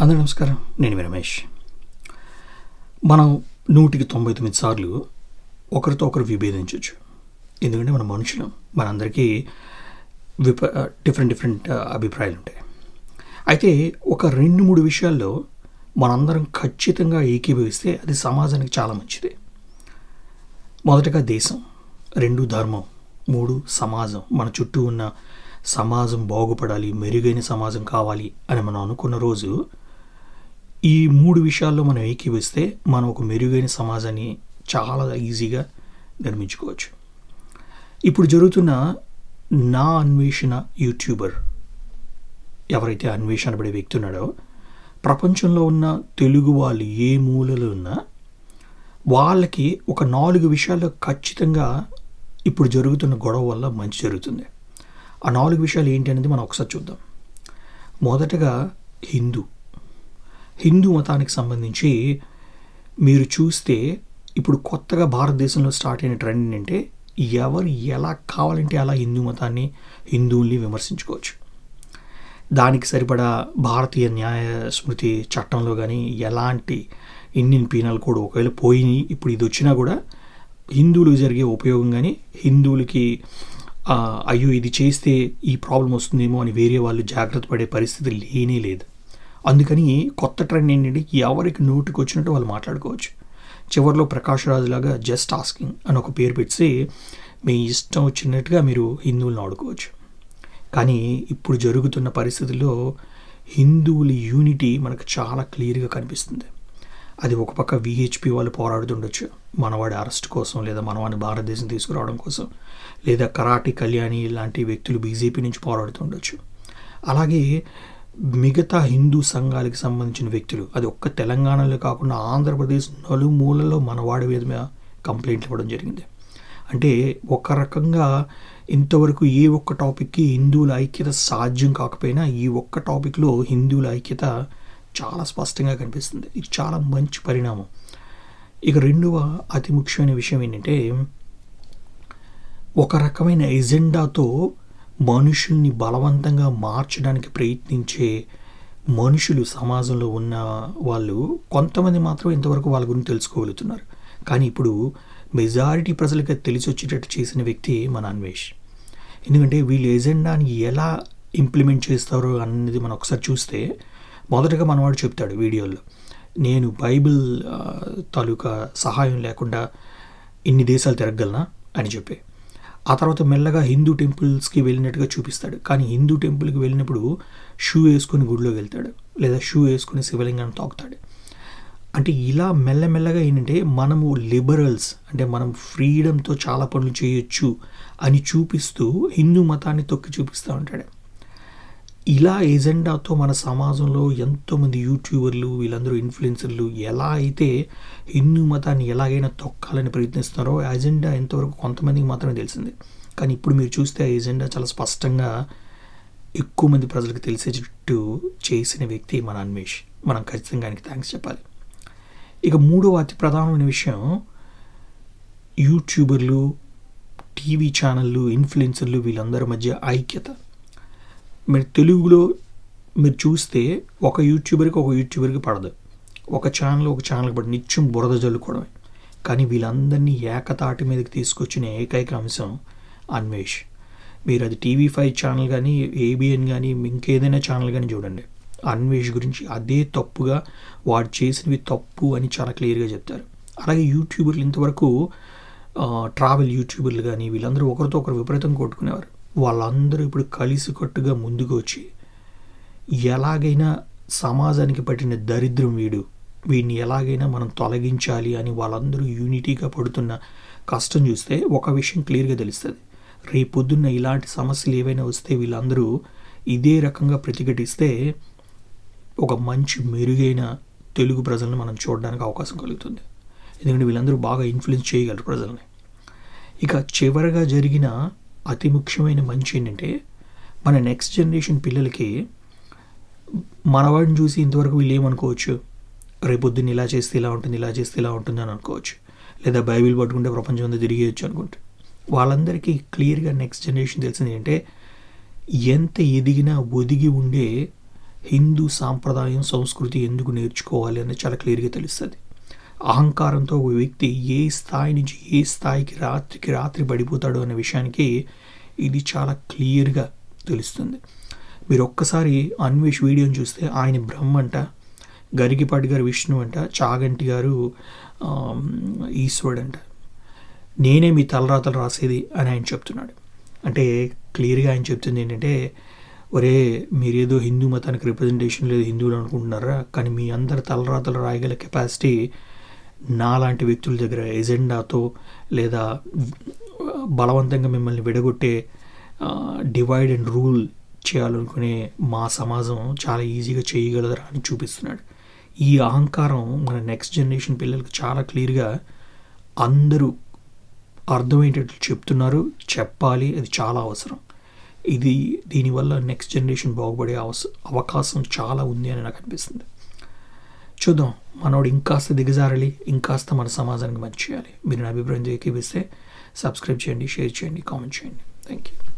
అందరూ నమస్కారం. నేను మీ రమేష్. మనం నూటికి తొంభై తొమ్మిది సార్లు ఒకరితో ఒకరు విభేదించవచ్చు. ఎందుకంటే మన మనుషులం. మనందరికీ విప డిఫరెంట్ డిఫరెంట్ అభిప్రాయాలు ఉంటాయి అయితే ఒక రెండు మూడు విషయాల్లో మనందరం ఖచ్చితంగా ఏకీభవిస్తే అది సమాజానికి చాలా మంచిది. మొదటగా దేశం రెండు ధర్మం మూడు సమాజం. మన చుట్టూ ఉన్న సమాజం బాగుపడాలి మెరుగైన సమాజం కావాలి అని మనం అనుకున్న రోజు ఈ మూడు విషయాల్లో మనం ఏకీవిస్తే మనం ఒక మెరుగైన సమాజాన్ని చాలా ఈజీగా నిర్మించుకోవచ్చు. ఇప్పుడు జరుగుతున్న నా అన్వేషణ యూట్యూబర్ ఎవరైతే అన్వేషణ పడే వ్యక్తి ఉన్నాడో ప్రపంచంలో ఉన్న తెలుగు వాళ్ళు ఏ మూలలో ఉన్నా వాళ్ళకి ఒక నాలుగు విషయాల్లో ఖచ్చితంగా ఇప్పుడు జరుగుతున్న గొడవ వల్ల మంచి జరుగుతుంది. ఆ నాలుగు విషయాలు ఏంటి అనేది మనం ఒకసారి చూద్దాం. మొదటగా హిందూ. హిందూ మతానికి సంబంధించి మీరు చూస్తే ఇప్పుడు కొత్తగా భారతదేశంలో స్టార్ట్ అయిన ట్రెండ్ ఏంటంటే ఎవరు ఎలా కావాలంటే అలా హిందూ మతాన్ని హిందువుల్ని విమర్శించుకోవచ్చు. దానికి సరిపడా భారతీయ న్యాయ స్మృతి చట్టంలో కానీ ఎలాంటి ఇండియన్ పీనల్ కోడ్ ఒకవేళ పోయి ఇప్పుడు ఇది వచ్చినా కూడా హిందువులకు జరిగే ఉపయోగం కానీ హిందువులకి అయ్యో ఇది చేస్తే ఈ ప్రాబ్లం వస్తుందేమో అని వేరే వాళ్ళు జాగ్రత్త పడే పరిస్థితి లేనే లేదు. అందుకని కొత్త ట్రెండ్ ఏంటంటే ఎవరికి నోటికి వచ్చినట్టు వాళ్ళు మాట్లాడుకోవచ్చు. చివరిలో ప్రకాష్ రాజు లాగా జస్ట్ ఆస్కింగ్ అని ఒక పేరు పెట్టి మీ ఇష్టం వచ్చినట్టుగా మీరు హిందువులను ఆడుకోవచ్చు. కానీ ఇప్పుడు జరుగుతున్న పరిస్థితుల్లో హిందువుల యూనిటీ మనకు చాలా క్లియర్గా కనిపిస్తుంది. అది ఒక పక్క విహెచ్పి వాళ్ళు పోరాడుతుండొచ్చు. మనవాడి అరెస్ట్ కోసం లేదా మనవాడిని భారతదేశం తీసుకురావడం కోసం లేదా కరాటి కళ్యాణి లాంటి వ్యక్తులు బీజేపీ నుంచి పోరాడుతుండొచ్చు. అలాగే మిగతా హిందూ సంఘాలకు సంబంధించిన వ్యక్తులు అది ఒక్క తెలంగాణలో కాకుండా ఆంధ్రప్రదేశ్ నలుమూలలో మనవాడి మీద మీద కంప్లైంట్లు ఇవ్వడం జరిగింది. అంటే ఒక రకంగా ఇంతవరకు ఏ ఒక్క టాపిక్కి హిందువుల ఐక్యత సాధ్యం కాకపోయినా ఈ ఒక్క టాపిక్లో హిందువుల ఐక్యత చాలా స్పష్టంగా కనిపిస్తుంది. ఇది చాలా మంచి పరిణామం. ఇక రెండవ అతి ముఖ్యమైన విషయం ఏంటంటే ఒక రకమైన ఎజెండాతో మనుషుల్ని బలవంతంగా మార్చడానికి ప్రయత్నించే మనుషులు సమాజంలో ఉన్న వాళ్ళు కొంతమంది మాత్రం ఇంతవరకు వాళ్ళ గురించి తెలుసుకోగలుగుతున్నారు. కానీ ఇప్పుడు మెజారిటీ ప్రజలకు తెలిసి వచ్చేటట్టు చేసిన వ్యక్తి మన అన్వేష్. ఎందుకంటే వీళ్ళు ఎజెండాని ఎలా ఇంప్లిమెంట్ చేస్తారు అన్నది మనం ఒకసారి చూస్తే మొదటగా మనవాడు చెప్తాడు వీడియోలో నేను బైబిల్ తాలూకా సహాయం లేకుండా ఇన్ని దేశాలు తిరగలనా అని చెప్పి. ఆ తర్వాత మెల్లగా హిందూ టెంపుల్స్కి వెళ్ళినట్టుగా చూపిస్తాడు. కానీ హిందూ టెంపుల్కి వెళ్ళినప్పుడు షూ వేసుకొని గుడిలోకి వెళ్తాడు. లేదా షూ వేసుకొని శివలింగాన్ని తాకుతాడు. అంటే ఇలా మెల్లమెల్లగా ఏంటంటే మనము లిబరల్స్ అంటే మనం ఫ్రీడంతో చాలా పనులు చేయొచ్చు అని చూపిస్తూ హిందూ మతాన్ని తొక్కి చూపిస్తూ ఉంటాడు. ఇలా ఎజెండాతో మన సమాజంలో ఎంతోమంది యూట్యూబర్లు వీళ్ళందరూ ఇన్ఫ్లుయెన్సర్లు ఎలా అయితే హిందూ మతాన్ని ఎలాగైనా తొక్కాలని ప్రయత్నిస్తున్నారో ఎజెండా ఎంతవరకు కొంతమందికి మాత్రమే తెలిసింది. కానీ ఇప్పుడు మీరు చూస్తే ఆ ఎజెండా చాలా స్పష్టంగా ఎక్కువ మంది ప్రజలకు తెలిసేటట్టు చేసిన వ్యక్తి మన అన్వేష్. మనం ఖచ్చితంగా ఆయనకి థ్యాంక్స్ చెప్పాలి. ఇక మూడవ అతి ప్రధానమైన విషయం యూట్యూబర్లు టీవీ ఛానళ్ళు ఇన్ఫ్లుయెన్సర్లు వీళ్ళందరి మధ్య ఐక్యత. మీరు తెలుగులో మీరు చూస్తే ఒక యూట్యూబర్కి ఒక యూట్యూబర్కి పడదు. ఒక ఛానల్ ఒక ఛానల్కి పడి నిత్యం బురద జల్లుకోవడమే. కానీ వీళ్ళందరినీ ఏకతాటి మీదకి తీసుకొచ్చిన ఏకైక అంశం అన్వేష్. మీరు అది టీవీ ఫైవ్ ఛానల్ కానీ ఏబిఎన్ కానీ ఇంకేదైనా ఛానల్ కానీ చూడండి. అన్వేష్ గురించి అదే తప్పుగా వాడు చేసినవి తప్పు అని చాలా క్లియర్గా చెప్తారు. అలాగే యూట్యూబర్లు ఇంతవరకు ట్రావెల్ యూట్యూబర్లు కానీ వీళ్ళందరూ ఒకరితో ఒకరు విపరీతం కొట్టుకునేవారు. వాళ్ళందరూ ఇప్పుడు కలిసికట్టుగా ముందుకు వచ్చి ఎలాగైనా సమాజానికి పట్టిన దరిద్రం వీడు వీడిని ఎలాగైనా మనం తొలగించాలి అని వాళ్ళందరూ యూనిటీగా పడుతున్న కష్టం చూస్తే ఒక విషయం క్లియర్గా తెలుస్తుంది. రేపొద్దున్న ఇలాంటి సమస్యలు ఏవైనా వస్తే వీళ్ళందరూ ఇదే రకంగా ప్రతిఘటిస్తే ఒక మంచి మెరుగైన తెలుగు ప్రజలను మనం చూడడానికి అవకాశం కలుగుతుంది. ఎందుకంటే వీళ్ళందరూ బాగా ఇన్ఫ్లుయెన్స్ చేయగలరు ప్రజల్ని. ఇక చివరగా జరిగిన అతి ముఖ్యమైన మంచి ఏంటంటే మన నెక్స్ట్ జనరేషన్ పిల్లలకి మనవాడిని చూసి ఇంతవరకు వీళ్ళు ఏమనుకోవచ్చు? రేపొద్దున్న ఇలా చేస్తే ఇలా ఉంటుంది ఇలా చేస్తే ఇలా ఉంటుంది అని అనుకోవచ్చు. లేదా బైబిల్ పట్టుకుంటే ప్రపంచం అంతా తిరిగేయచ్చు అనుకుంటే. వాళ్ళందరికీ క్లియర్గా నెక్స్ట్ జనరేషన్ తెలిసింది ఏంటంటే ఎంత ఎదిగినా ఒదిగి ఉండే హిందూ సాంప్రదాయం సంస్కృతి ఎందుకు నేర్చుకోవాలి అనేది చాలా క్లియర్గా తెలుస్తుంది. అహంకారంతో ఒక వ్యక్తి ఏ స్థాయి నుంచి ఏ స్థాయికి రాత్రికి రాత్రి పడిపోతాడు అనే విషయానికి ఇది చాలా క్లియర్గా తెలుస్తుంది. మీరు ఒక్కసారి అన్వేష్ వీడియోని చూస్తే ఆయన బ్రహ్మ అంట గరికిపాటి గారు విష్ణు అంట చాగంటి గారు ఈశ్వరుడు అంట. నేనే మీ తలరాతలు రాసేది అని ఆయన చెప్తున్నాడు. అంటే క్లియర్గా ఆయన చెప్తుంది ఏంటంటే ఒరే మీరేదో హిందూ మతానికి రిప్రజెంటేషన్ లేదు హిందువులు అనుకుంటున్నారా? కానీ మీ అందరి తలరాతలు రాయగల కెపాసిటీ నాలాంటి వ్యక్తుల దగ్గర ఎజెండాతో లేదా బలవంతంగా మిమ్మల్ని విడగొట్టే డివైడ్ అండ్ రూల్ చేయాలనుకునే మా సమాజం చాలా ఈజీగా చేయగలదురా అని చూపిస్తున్నాడు. ఈ అహంకారం మన నెక్స్ట్ జనరేషన్ పిల్లలకు చాలా క్లియర్గా అందరూ అర్థమయ్యేటట్లు చెప్తున్నారు. చెప్పాలి అది చాలా అవసరం. ఇది దీనివల్ల నెక్స్ట్ జనరేషన్ బాగుపడే అవస అవకాశం చాలా ఉంది అని నాకు అనిపిస్తుంది. చూద్దాం. మనోడు ఇంకాస్త దిగజారాలి ఇంకాస్త మన సమాజానికి మంచి చేయాలి. మీరు నా అభిప్రాయం ఏకీపిస్తే సబ్స్క్రైబ్ చేయండి షేర్ చేయండి కామెంట్ చేయండి. Thank you